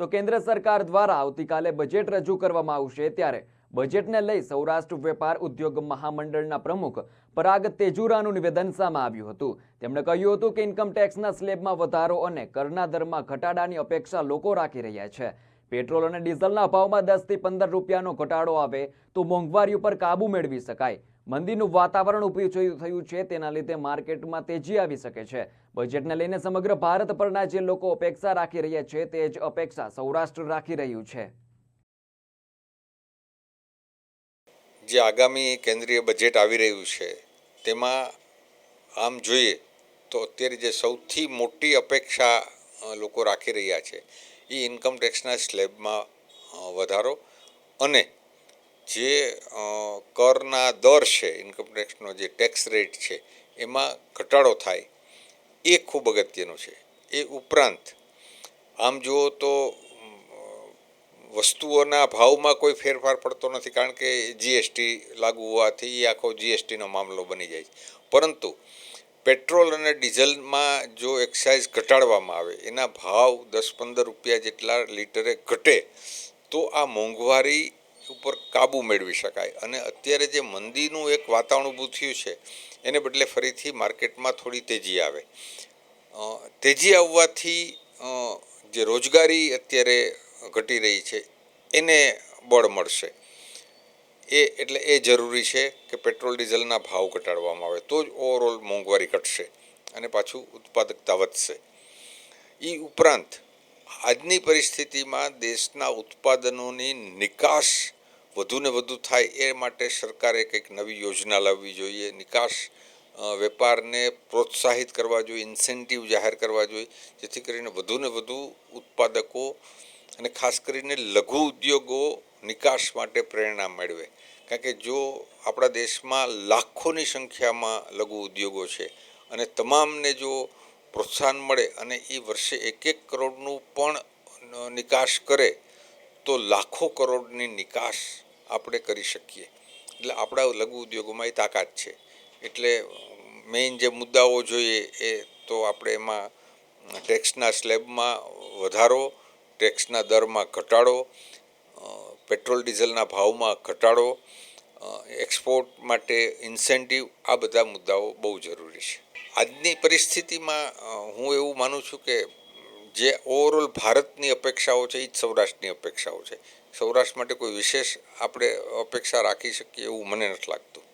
તો કેન્દ્ર સરકાર દ્વારા આવતીકાલે બજેટ રજૂ કરવામાં આવશે ત્યારે બજેટને લઈ સૌરાષ્ટ્ર વેપાર ઉદ્યોગ મહામંડળના પ્રમુખ પરાગ તેજુરાનું નિવેદન સામે આવ્યું હતું. તેમણે કહ્યું હતું કે ઇન્કમ ટેક્સના સ્લેબમાં વધારો અને કરના દરમાં ઘટાડાની અપેક્ષા લોકો રાખી રહ્યા છે. પેટ્રોલ અને ડીઝલના ભાવમાં દસથી પંદર રૂપિયાનો ઘટાડો આવે તો મોંઘવારી ઉપર કાબુ મેળવી શકાય. મંદીનું વાતાવરણ ઉપયોગ થયું છે, તેના લીધે માર્કેટમાં તેજી આવી શકે છે. બજેટને લઈને સમગ્ર ભારત પરના જે લોકો અપેક્ષા રાખી રહ્યા છે, તે જ અપેક્ષા સૌરાષ્ટ્ર રાખી રહ્યું છે. જે આગામી કેન્દ્રીય બજેટ આવી રહ્યું છે, તેમાં આમ જોઈએ તો અત્યારે જે સૌથી મોટી અપેક્ષા લોકો રાખી રહ્યા છે એ ઇન્કમ ટેક્સના સ્લેબમાં વધારો અને જે કરના દર છે ઇન્કમ ટેક્સનો જે ટેક્સ રેટ છે, એમાં ઘટાડો થાય, એ ખૂબ અગત્યનું છે. એ ઉપરાંત, આમ જુઓ તો વસ્તુઓના ભાવમાં કોઈ ફેરફાર પડતો નથી, કારણ કે જીએસટી લાગુ હોવાથી એ આખો જીએસટીનો મામલો બની જાય છે. પરંતુ, પેટ્રોલ અને ડીઝલમાં જો એક્સાઇઝ ઘટાડવામાં આવે, એના ભાવ દસ પંદર રૂપિયા જેટલા લીટરે ઘટે, તો આ મોંઘવારી ઉપર કાબૂ મેળવી શકાય. અને અત્યારે જે મંદીનું એક વાતાવરણ ઊભું થયું છે, એને બદલે ફરીથી માર્કેટમાં થોડી તેજી આવે. તેજી આવવાથી જે રોજગારી અત્યારે ઘટી રહી છે, એને બળ મળશે. એ એટલે એ જરૂરી છે કે પેટ્રોલ ડીઝલના ભાવ ઘટાડવામાં આવે, તો જ ઓવરઓલ મોંઘવારી ઘટશે અને પાછું ઉત્પાદકતા વધશે. એ ઉપરાંત આજની પરિસ્થિતિમાં દેશના ઉત્પાદનોની નિકાસ વધુને વધુ થાય એ માટે સરકારે કંઈક નવી યોજના લાવવી જોઈએ. નિકાસ વેપારને પ્રોત્સાહિત કરવા જોઈએ, ઇન્સેન્ટિવ જાહેર કરવા જોઈએ, જેથી કરીને વધુને વધુ ઉત્પાદકો અને ખાસ કરીને લઘુ ઉદ્યોગો નિકાસ માટે પ્રેરણા મેળવે. કારણ કે જો આપણા દેશમાં લાખોની સંખ્યામાં લઘુ ઉદ્યોગો છે અને તમામને જો પ્રોત્સાહન મળે અને એ વર્ષે એક એક કરોડનું પણ નિકાસ કરે તો લાખો કરોડની નિકાસ આપણે કરી શકીએ. એટલે આપણા લઘુ ઉદ્યોગોમાં એ તાકાત છે. એટલે મેઇન જે મુદ્દાઓ જોઈએ એ તો આપણે એમાં ટેક્સના સ્લેબમાં વધારો, ટેક્સના દરમાં ઘટાડો પેટ્રોલ ડીઝલના ભાવમાં ઘટાડો એક્સપોર્ટ માટે ઇન્સેન્ટિવ આ બધા મુદ્દાઓ બહુ જરૂરી છે. આજની પરિસ્થિતિમાં હું એવું માનું છું કે જે ઓવરઓલ ભારતની અપેક્ષાઓ છે એ જ સૌરાષ્ટ્રની અપેક્ષાઓ છે. સૌરાષ્ટ્ર માટે કોઈ વિશેષ આપણે અપેક્ષા રાખી શકીએ એવું મને નથી લાગતું.